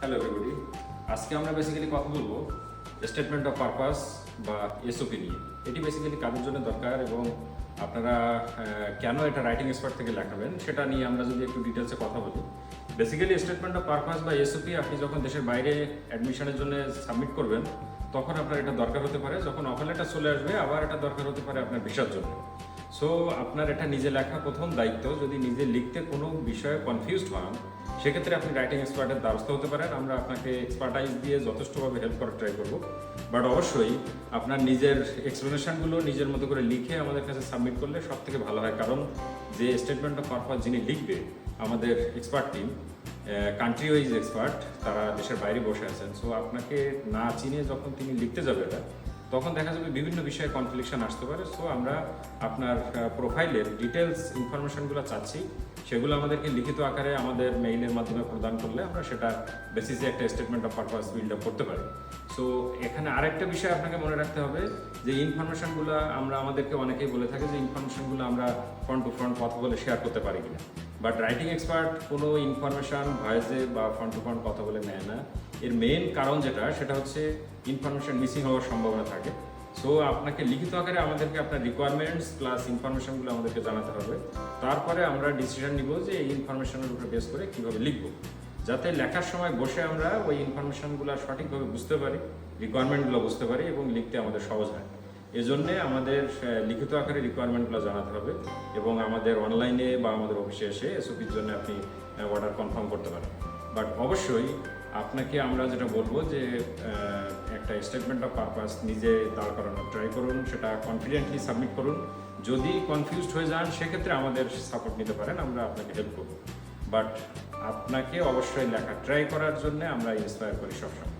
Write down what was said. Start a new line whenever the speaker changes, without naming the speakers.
Hello everybody আজকে আমরা basically কথা বলব স্টেটমেন্ট অফ পারপাস বা এসওপি নিয়ে। এটি বেসিক্যালি কাজের জন্য দরকার এবং আপনারা কেন এটা রাইটিং এক্সপার্ট থেকে লেখাবেন সেটা নিয়ে আমরা যদি একটু ডিটেলসে কথা বলি। বেসিক্যালি স্টেটমেন্ট অফ পারপাস বা এসওপি আপনি যখন দেশের বাইরে অ্যাডমিশনের জন্য সাবমিট করবেন, তখন আপনার এটা দরকার হতে পারে। যখন অফার লেটার চলে আসবে, আবার এটা দরকার হতে পারে আপনার ভিসার জন্য। সো আপনার এটা নিজে লেখা প্রথম দায়িত্ব। যদি নিজে লিখতে কোনো বিষয়ে কনফিউজড হন সেক্ষেত্রে আপনি রাইটিং এক্সপার্টের দ্বারস্থ হতে পারেন। আমরা আপনাকে এক্সপার্টাইজ দিয়ে যথেষ্টভাবে হেল্প করার ট্রাই করব। বাট অবশ্যই আপনার নিজের এক্সপ্লেনেশনগুলো নিজের মতো করে লিখে আমাদের কাছে সাবমিট করলে সব থেকে ভালো হয়। কারণ যে স্টেটমেন্ট অফ পারপাস যিনি লিখবে, আমাদের expert team country wise expert তারা দেশের বাইরে বসে আছেন। সো আপনাকে না চিনে যখন তিনি লিখতে যাবে এটা, তখন দেখা যাবে বিভিন্ন বিষয়ে কনফ্লিকশন আসতে পারে। সো আমরা আপনার প্রোফাইলের ডিটেলস ইনফরমেশনগুলো চাচ্ছি। সেগুলো আমাদেরকে লিখিত আকারে আমাদের মেইলের মাধ্যমে প্রদান করলে আমরা সেটা বেসিসে একটা statement of purpose build up করতে পারি। সো এখানে আরেকটা বিষয় আপনাকে মনে রাখতে হবে যে ইনফরমেশনগুলো আমরা আমাদেরকে অনেকেই বলে থাকি যে ইনফরমেশনগুলো আমরা ফ্রন্ট টু ফ্রন্ট কথা বলে শেয়ার করতে পারি কিনা। বাট রাইটিং এক্সপার্ট কোনো ইনফরমেশন ভয়েসে বা ফ্রন্ট টু ফ্রন্ট কথা বলে নেয় না। এর মেইন কারণ যেটা, সেটা হচ্ছে ইনফরমেশন মিসিং হওয়ার সম্ভাবনা থাকে। সো আপনাকে লিখিত আকারে আমাদেরকে আপনার রিকোয়ারমেন্টস প্লাস ইনফরমেশনগুলো আমাদেরকে জানাতে হবে। তারপরে আমরা ডিসিশন নিব যে এই ইনফরমেশনের উপরে বেস করে কীভাবে লিখব। যাতে লেখার সময় বসে আমরা ওই ইনফরমেশনগুলো সঠিকভাবে বুঝতে পারি রিকোয়ারমেন্টগুলো বুঝতে পারি এবং লিখতে আমাদের সহজ হয়। এজন্যে আমাদের লিখিত আকারে রিকোয়ারমেন্টগুলো জানাতে হবে এবং আমাদের অনলাইনে বা আমাদের অফিসে এসে এসওপির জন্য আপনি অর্ডার কনফার্ম করতে পারেন। বাট অবশ্যই আপনাকে আমরা যেটা বলব যে একটা স্টেটমেন্ট অফ পারপাস নিজে দাঁড় করানো ট্রাই করুন, সেটা কনফিডেন্টলি সাবমিট করুন। যদি কনফিউজড হয়ে যান, সেক্ষেত্রে আমাদের সাপোর্ট নিতে পারেন, আমরা আপনাকে হেল্প করব। বাট আপনাকে অবশ্যই লেখা ট্রাই করার জন্য আমরা ইন্সপায়ার করি সবসময়।